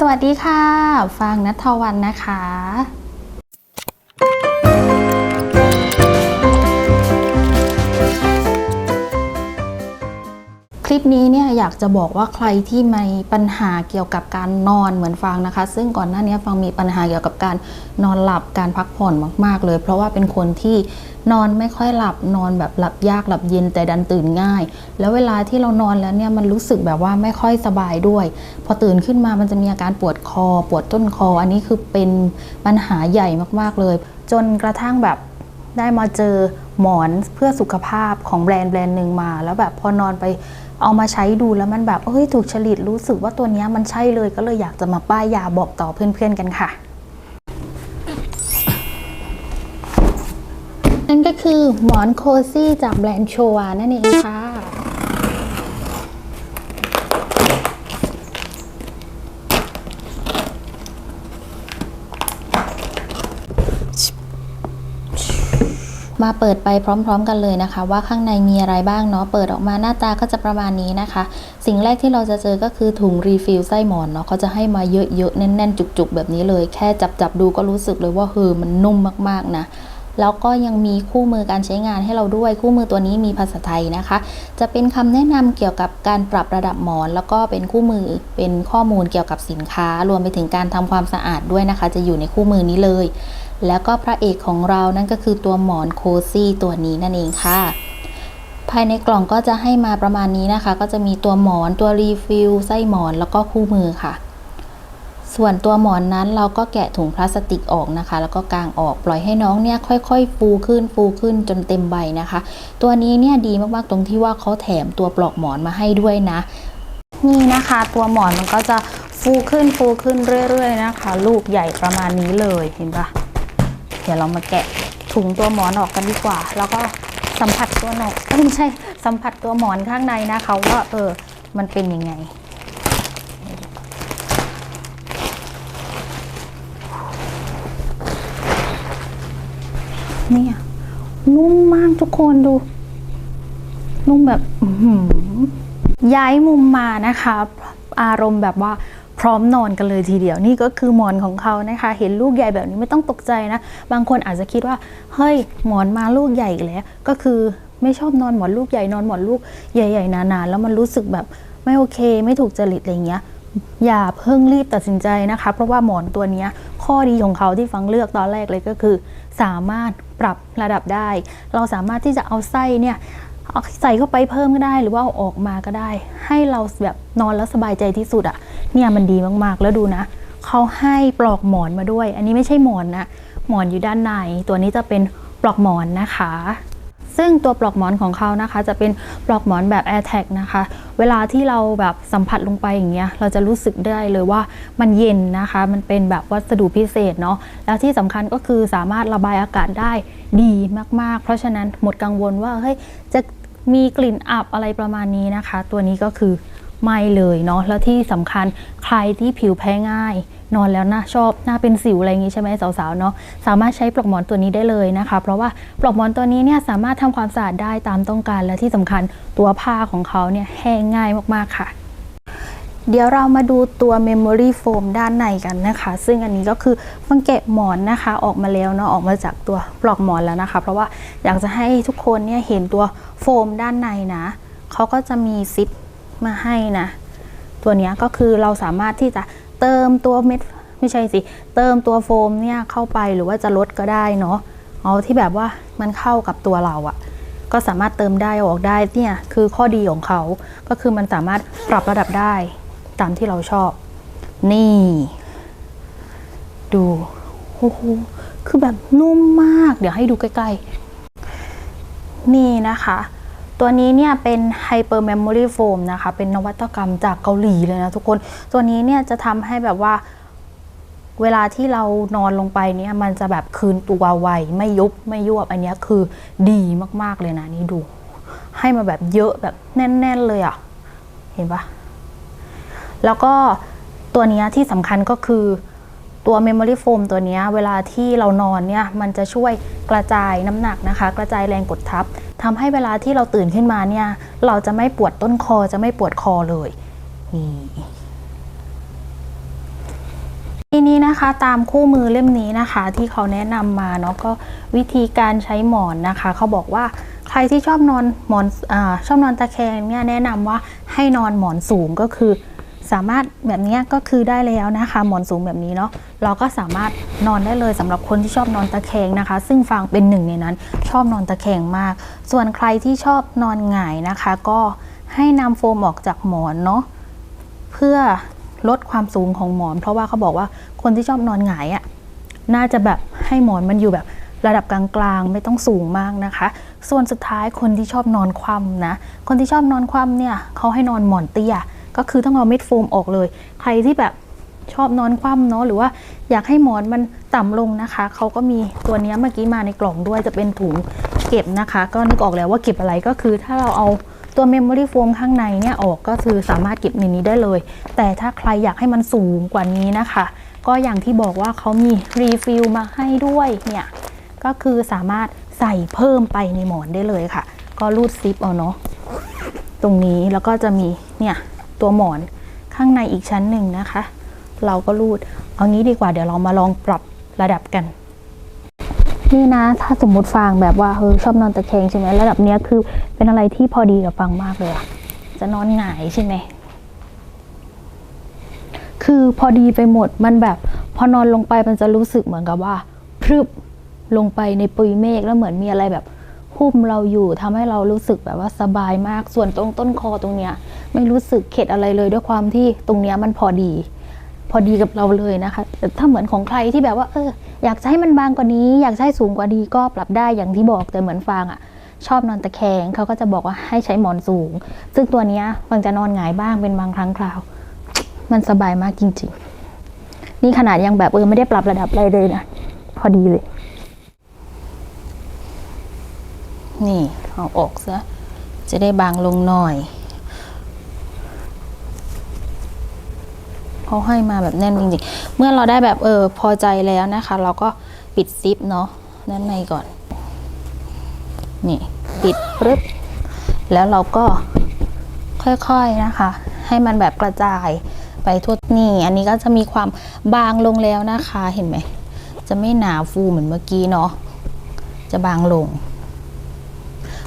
สวัสดีค่ะ ฟางนัทวันนะคะ คลิปนี้เนี่ยอยากจะบอกว่าใครที่มีปัญหาเกี่ยวกับการนอนเหมือนฟางนะคะ ซึ่งก่อนหน้านี้ฟางมีปัญหาเกี่ยวกับการนอนหลับการพักผ่อนมาก ๆ เลย เพราะว่าเป็นคนที่นอนไม่ค่อยหลับนอนแบบหลับยากหลับเย็นแต่ดันตื่นง่าย แล้วเวลาที่เรานอนแล้วเนี่ยมันรู้สึกแบบว่าไม่ค่อยสบายด้วย พอตื่นขึ้นมามันจะมีอาการปวดคอ ปวดต้นคอ อันนี้คือเป็นปัญหาใหญ่มากๆเลย จนกระทั่งแบบได้มาเจอ หมอนเพื่อสุขภาพของแบรนด์แบรนด์หนึ่งมา แล้วแบบพอนอนไปเอามาใช้ดูแล้วมันแบบเอ้ยถูกฉลิตรู้สึกว่าตัวนี้มันใช่เลยก็เลยอยากจะมาป้ายยาบอกต่อเพื่อนๆกันค่ะ นั่นก็คือหมอนโคซี่จากแบรนด์โชวานั่นเองค่ะ มาเปิดไปพร้อม ๆ กันเลยนะคะ ว่าข้างในมีอะไรบ้างเนาะเปิดออกมาหน้าตาก็จะประมาณนี้นะคะ สิ่งแรกที่เราจะเจอก็คือถุงรีฟิลไส้หมอนเนาะเขาจะให้มาเยอะๆแน่นๆ จุกๆ แบบนี้เลย แค่จับๆดูก็รู้สึกเลยว่าเฮอมันนุ่มมากๆนะแล้วก็ยังมีคู่มือการใช้งานให้เราด้วย คู่มือตัวนี้มีภาษาไทยนะคะ จะเป็นคำแนะนำเกี่ยวกับการปรับระดับหมอน แล้วก็เป็นคู่มือเป็นข้อมูลเกี่ยวกับสินค้า รวมไปถึงการทำความสะอาดด้วยนะคะ จะอยู่ในคู่มือนี้เลย แล้วก็พระเอกของเรานั่นก็คือตัวหมอนโคซี่ตัวนี้นั่นเองค่ะ ภายในกล่องก็จะให้มาประมาณนี้นะคะ ก็จะมีตัวหมอนตัวรีฟิลไส้หมอนแล้วก็คู่มือค่ะ ส่วนตัวหมอนนั้นเราก็แกะถุงพลาสติกออกนะคะ แล้วก็กางออกปล่อยให้น้องเนี่ยค่อย ๆ ฟูขึ้นฟูขึ้นจนเต็มใบนะคะ ตัวนี้เนี่ยดีมากๆตรงที่ว่าเขาแถมตัวปลอกหมอนมาให้ด้วยนะ นี่นะคะตัวหมอนมันก็จะฟูขึ้นฟูขึ้นเรื่อย ๆ นะคะ ลูกใหญ่ประมาณนี้เลยเห็นปะ เดี๋ยวเรามาแกะถุงตัวหมอนออกกันดีกว่า แล้วก็สัมผัสตัวหนอกไม่ใช่สัมผัสตัวหมอนข้างในนะคะว่าเออมันเป็นยังไงเนี่ยนุ่มมากทุกคนดู นุ่มแบบย้ายมุมมานะคะ อารมณ์แบบว่า ร้อมนอนกันเลยทีเดียวนี่ก็คือหมอนของเขานะคะ เห็นลูกใหญ่แบบนี้ไม่ต้องตกใจนะ บางคนอาจจะคิดว่าเฮ้ยหมอนมาลูกใหญ่อีกแล้ว ก็คือไม่ชอบนอนหมอนลูกใหญ่นอนหมอนลูกใหญ่ๆนานๆแล้วมันรู้สึกแบบไม่โอเค ไม่ถูกจริตอะไรเงี้ยอย่าเพิ่งรีบตัดสินใจนะคะ เพราะว่าหมอนตัวนี้ข้อดีของเขาที่ฟังเลือกตอนแรกเลยก็คือ สามารถปรับระดับได้ เราสามารถที่จะเอาไส้เนี่ย ใส่เข้าไปเพิ่มก็ได้ หรือว่าอออกมาก็ได้ ให้เราแบบนอนแล้วสบายใจที่สุดอะ่ะ เนี่ยมันดีมากๆแล้วดูนะเขาให้ปลอกหมอนมาด้วย อันนี้ไม่ใช่หมอนนะหมอนอยู่ด้านใน ตัวนี้จะเป็นปลอกหมอนนะคะ ซึ่งตัวปลอกหมอนของเขานะคะ จะเป็นปลอกหมอนแบบ Air Tag นะคะ เวลาที่เราแบบสัมผัสลงไปอย่างเงี้ย เราจะรู้สึกได้เลยว่ามันเย็นนะคะ มันเป็นแบบวัสดุพิเศษเนาะ แล้วที่สำคัญก็คือสามารถระบายอากาศได้ดีมากๆ เพราะฉะนั้นหมดกังวลว่าเฮ้ยจะ มีกลิ่นอับอะไรประมาณนี้นะคะ ตัวนี้ก็คือไม่เลยเนาะแล้วที่สำคัญใครที่ผิวแพ้ง่าย นอนแล้วน่าชอบหน้าเป็นสิวอะไรอย่างงี้ใช่ไหมสาวๆเนาะสามารถใช้ปลอกหมอนตัวนี้ได้เลยนะคะ เพราะว่าปลอกหมอนตัวนี้เนี่ยสามารถทำความสะอาดได้ตามต้องการและที่สำคัญตัวผ้าของเขาเนี่ยแห้งง่ายมากๆค่ะ เดี๋ยวเรามาดูตัว Memory Foam ด้านในกันนะคะ ซึ่งอันนี้ก็คือฟังแกะหมอนนะคะออกมาแล้วเนาะออกมาจากตัวปลอกหมอนแล้วนะคะ เพราะว่าอยากจะให้ทุกคนเนี่ยเห็นตัวโฟมด้านในนะเขาก็จะมีซิปมาให้นะ ตัวนี้ก็คือเราสามารถที่จะเติมตัวเม็ดไม่ใช่สิ เติมตัวโฟมเนี่ยเข้าไปหรือว่าจะลดก็ได้เนาะเอาที่แบบว่ามันเข้ากับตัวเราอะก็สามารถเติมได้ออกได้เนี่ยคือข้อดีของเขาก็คือมันสามารถปรับระดับได้ ตามที่เราชอบ นี่ ดูโอ้โหคือแบบนุ่มมาก เดี๋ยวให้ดูใกล้ๆ นี่นะคะ ตัวนี้เนี่ยเป็น Hyper Memory Foam นะคะ เป็นนวัตกรรมจากเกาหลีเลยนะทุกคน ตัวนี้เนี่ยจะทำให้แบบว่าเวลาที่เรานอนลงไปเนี่ยมันจะแบบคืนตัวไวไม่ยุบไม่ยวบอันนี้คือดีมากๆเลยนะนี่ดู ให้มาแบบเยอะแบบแน่น ๆ เลยอะ่ะ เห็นปะ แล้วก็ตัวนี้ที่สำคัญก็คือตัว Memory Foam ตัวนี้เวลาที่เรานอนเนี่ยมันจะช่วยกระจายน้ำหนักนะคะ กระจายแรงกดทับทำให้เวลาที่เราตื่นขึ้นมาเนี่ยเราจะไม่ปวดต้นคอจะไม่ปวดคอเลยนี่ทีนี้นะคะตามคู่มือเล่มนี้นะคะ ที่เขาแนะนำมาเนาะก็วิธีการใช้หมอนนะคะ เขาบอกว่าใครที่ชอบนอนหมอนอชอบนอนตะแคงเนี่ยแนะนำว่าให้นอนหมอนสูงก็คือ สามารถแบบนี้ก็คือได้แล้วนะคะหมอนสูงแบบนี้เนาะเราก็สามารถนอนได้เลยสำหรับคนที่ชอบนอนตะแคงนะคะ ซึ่งฟางเป็นหนึ่งในนั้น ชอบนอนตะแคงมาก ส่วนใครที่ชอบนอนหงายนะคะ ก็ให้นำโฟมออกจากหมอนเนาะเพื่อลดความสูงของหมอน เพราะว่าเขาบอกว่าคนที่ชอบนอนหงายอะ่ะน่าจะแบบให้หมอนมันอยู่แบบระดับกลางๆ ไม่ต้องสูงมากนะคะ ส่วนสุดท้ายคนที่ชอบนอนคว่ำนะ คนที่ชอบนอนคว่ำเนี่ยเขาให้นอนหมอนเตี้ย ก็คือต้องเอาเม็ดโฟมออกเลย ใครที่แบบชอบนอนคว่ำเนาะหรือว่าอยากให้หมอนมันต่ำลงนะคะเขาก็มีตัวนี้เมื่อกี้มาในกล่องด้วยจะเป็นถุงเก็บนะคะ ก็นึกออกแล้วว่าเก็บอะไรก็คือ ถ้าเราเอาตัวเมมโมรี่โฟมข้างในเนี่ยออกก็คือสามารถเก็บในนี้ได้เลย แต่ถ้าใครอยากให้มันสูงกว่านี้นะคะ ก็อย่างที่บอกว่าเขามีรีฟิลมาให้ด้วยเนี่ยก็คือสามารถใส่เพิ่มไปในหมอนได้เลยค่ะ ก็รูดซิปเอาเนาะตรงนี้แล้วก็จะมีเนี่ย ตัวหมอนข้างในอีกชั้นหนึ่งนะคะ เราก็รูด เอางี้ดีกว่าเดี๋ยวเรามาลองปรับระดับกัน นี่นะ ถ้าสมมติฟังแบบว่าเฮ้ยชอบนอนตะแคงใช่ไหมระดับเนี้ยคือเป็นอะไรที่พอดีกับฟังมากเลยอะจะนอนหงายใช่ไหมคือพอดีไปหมดมันแบบ พอนอนลงไปมันจะรู้สึกเหมือนกับว่าพรึบลงไปในปุยเมฆแล้วเหมือนมีอะไรแบบหุ้มเราอยู่ทำให้เรารู้สึกแบบว่าสบายมากส่วนตรงต้นคอตรงเนี้ย ไม่รู้สึกเข็ดอะไรเลยด้วยความที่ตรงเนี้ยมันพอดี พอดีกับเราเลยนะคะแต่ถ้าเหมือนของใครที่แบบว่า เออ อยากจะให้มันบางกว่านี้ อยากจะให้สูงกว่านี้ก็ปรับได้อย่างที่บอกแต่เหมือนฟางอะ่ะชอบนอนตะแคงเขาก็จะบอกว่าให้ใช้หมอนสูง ซึ่งตัวเนี้ยฟางจะนอนหงายบ้างเป็นบางครั้งคราว มันสบายมากจริง ๆ นี่ขนาดยังแบบเออไม่ได้ปรับระดับอะไรเลยนะ พอดีเลย นี่เอาออกซะจะได้บางลงหน่อย เขาให้มาแบบแน่นจริงๆ เมื่อเราได้แบบเออพอใจแล้วนะคะ เราก็ปิดซิปเนาะด้านในก่อน นี่ปิดปึ๊บแล้วเราก็ค่อยๆนะคะ ให้มันแบบกระจายไปทั่วนี่ อันนี้ก็จะมีความบางลงแล้วนะคะเห็นไหม จะไม่หนาฟูเหมือนเมื่อกี้เนาะจะบางลง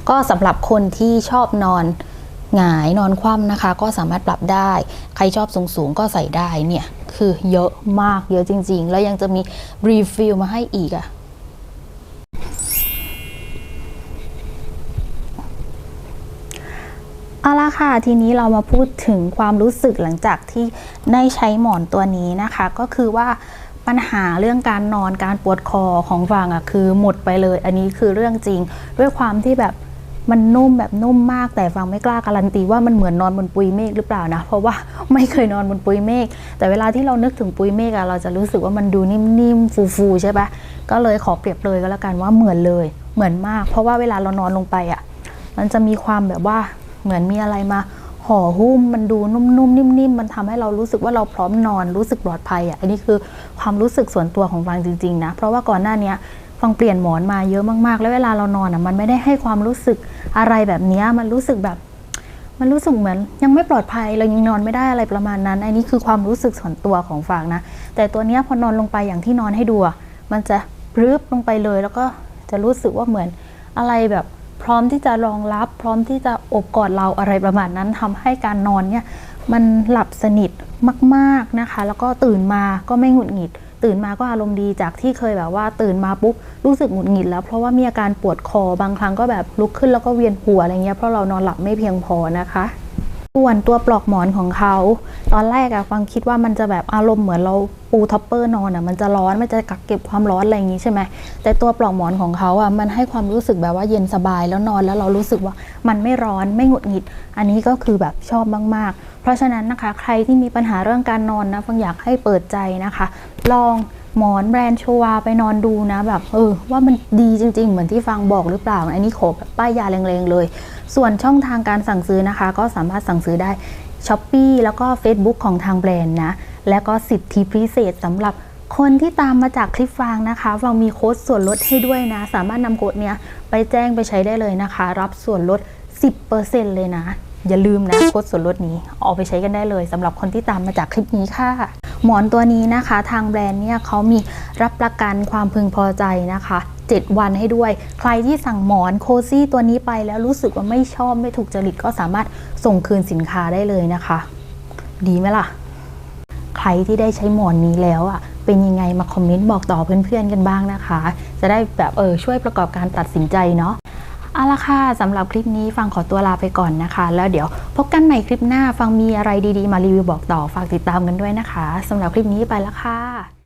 ก็สำหรับคนที่ชอบนอน หงายนอนคว่ำนะคะ ก็สามารถปรับได้ ใครชอบสูงๆก็ใส่ได้เนี่ย คือเยอะมากเยอะจริง ๆ แล้วยังจะมีรีฟิลมาให้อีกอะเอาละค่ะ ทีนี้เรามาพูดถึงความรู้สึกหลังจากที่ได้ใช้หมอนตัวนี้นะคะ ก็คือว่าปัญหาเรื่องการนอนการปวดคอของฟางอะคือหมดไปเลย อันนี้คือเรื่องจริง ด้วยความที่แบบ มันนุ่มแบบนุ่มมากแต่ฟังไม่กล้าการันตีว่ามันเหมือนนอนบนปุยเมฆหรือเปล่านะ เพราะว่าไม่เคยนอนบนปุยเมฆแต่เวลาที่เรานึกถึงปุยเมฆอะเราจะรู้สึกว่ามันดูนิ่มๆฟูๆใช่ปะก็เลยขอเปรียบเลยก็แล้วกันว่าเหมือนเลยเหมือนมาก เพราะว่าเวลาเรานอนลงไปอะมันจะมีความแบบว่าเหมือนมีอะไรมาห่อหุ้มมันดูนุ่มๆนิ่มๆมันทำให้เรารู้สึกว่าเราพร้อมนอนรู้สึกปลอดภัยอะอันนี้คือความรู้สึกส่วนตัวของฟังจริงๆนะ เพราะว่าก่อนหน้าเนี้ย ฟังเปลี่ยนหมอนมาเยอะมากๆ แล้วเวลาเรานอนอะมันไม่ได้ให้ความรู้สึกอะไรแบบนี้มันรู้สึกแบบ มันรู้สึกเหมือนยังไม่ปลอดภัยเรายังนอนไม่ได้อะไรประมาณนั้นอันนี้คือความรู้สึกส่วนตัวของฟางนะ แต่ตัวเนี้ยพอนอนลงไปอย่างที่นอนให้ดูมันจะปรืบลงไปเลย แล้วก็จะรู้สึกว่าเหมือนอะไรแบบพร้อมที่จะรองรับ พร้อมที่จะอบกอดเราอะไรประมาณนั้นทำให้การนอนเนี่ยมันหลับสนิทมาก ๆนะคะ แล้วก็ตื่นมาก็ไม่หงุดหงิด ตื่นมาก็อารมณ์ดีจากที่เคยแบบว่า ตื่นมาปุ๊บรู้สึกหงุดหงิดแล้ว เพราะว่ามีอาการปวดคอบางครั้งก็แบบลุกขึ้นแล้วก็เวียนหัวอะไรเงี้ยเพราะเรานอนหลับไม่เพียงพอนะคะ ส่วนตัวปลอกหมอนของเขา ตอนแรกอะฟังคิดว่ามันจะแบบอารมณ์เหมือนเราปูท็อปเปอร์นอนอะมันจะร้อนมันจะกักเก็บความร้อนอะไรอย่างงี้ใช่ไหมแต่ตัวปลอกหมอนของเขาอะมันให้ความรู้สึกแบบว่าเย็นสบายแล้วนอนแล้วเรารู้สึกว่ามันไม่ร้อนไม่หงุดหงิด อันนี้ก็คือแบบชอบมาก ๆ เพราะฉะนั้นนะคะใครที่มีปัญหาเรื่องการนอนนะฟังอยากให้เปิดใจนะคะ ลองหมอนแบรนด์โชวาไปนอนดูนะแบบเออว่ามันดีจริง ๆ เหมือนที่ฟังบอกหรือเปล่า อันนี้ขอแบบป้ายยาแรงๆเลย ส่วนช่องทางการสั่งซื้อนะคะ ก็สามารถสั่งซื้อได้ s h อ p e e แล้วก็ Facebook ของทางแบรนด์นะ และก็สิทธิพิเศษสำหรับคนที่ตามมาจากคลิปฟังนะคะฟังมีโค้ดส่วนลดให้ด้วยนะ สามารถนำโค้ดเนี้ยไปแจ้งไปใช้ได้เลยนะคะ รับส่วนลด 10%เลยนะ อย่าลืมนะโค้ดส่วนลดนี้เอาไปใช้กันได้เลยสำหรับคนที่ตามมาจากคลิปนี้ค่ะ หมอนตัวนี้นะคะ ทางแบรนด์เนี่ยเขามีรับประกันความพึงพอใจนะคะ 7 วันให้ด้วย ใครที่สั่งหมอนโคซี่ตัวนี้ไปแล้วรู้สึกว่าไม่ชอบไม่ถูกจริตก็สามารถส่งคืนสินค้าได้เลยนะคะ ดีไหมล่ะ ใครที่ได้ใช้หมอนนี้แล้วอะเป็นยังไงมาคอมเมนต์บอกต่อเพื่อนๆกันบ้างนะคะ จะได้แบบเออช่วยประกอบการตัดสินใจเนาะเอาละค่ะสำหรับคลิปนี้ฟังขอตัวลาไปก่อนนะคะ แล้วเดี๋ยวพบกันใหม่คลิปหน้าฟังมีอะไรดีๆ มารีวิวบอกต่อฝากติดตามกันด้วยนะคะสำหรับคลิปนี้ไปล้วค่ะ